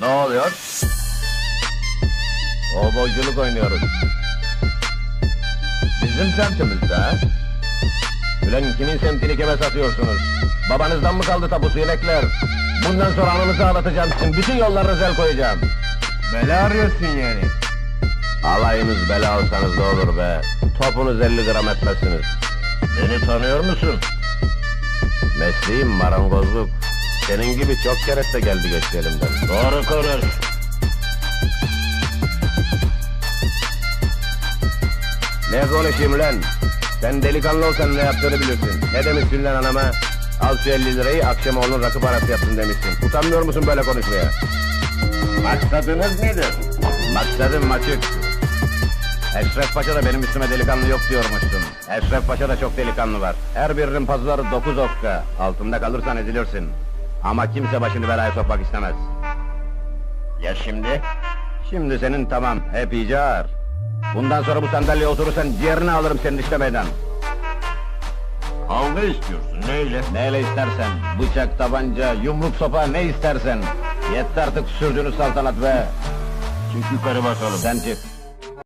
Ne oluyor? Kovboyculuk oynuyoruz. Bizim semtimizde? Ulan kimin semtini kime satıyorsunuz? Babanızdan mı kaldı tapusu inekler? Bundan sonra anınızı ağlatacağım sizin, bütün yollarınıza el koyacağım. Bela arıyorsun yani. Alayınız bela alsanız da olur be. Topunuz 50 gram etmezsiniz. Beni tanıyor musun? Mesleğim marangozluk. Senin gibi çok kereste geldi geçti elimden. Doğru konuş. Ne konuşayım lan? Sen delikanlı olsan ne yaptığını bilirsin. Ne demişsin lan anama? Al şu 50 lirayı akşama onun rakı parası yapsın demişsin. Utanmıyor musun böyle konuşmaya? Maksadınız nedir? Maksadım açık. Eşref Paşa da benim üstüme delikanlı yok diyormuşsun. Eşref Paşa da çok delikanlı var. Her birinin pazarı dokuz okka. Altında kalırsan ezilirsin. Ama kimse başını belaya sokmak istemez. Ya şimdi? Şimdi senin tamam, hep icar. Bundan sonra bu sandalyeye oturursan ciğerini alırım senin işlemeden. Kavga istiyorsun, neyle? Neyle istersen, bıçak, tabanca, yumruk, sopa ne istersen. Yetti artık sürdüğünüz saltanat be. Çık yukarı bakalım. Sen çık.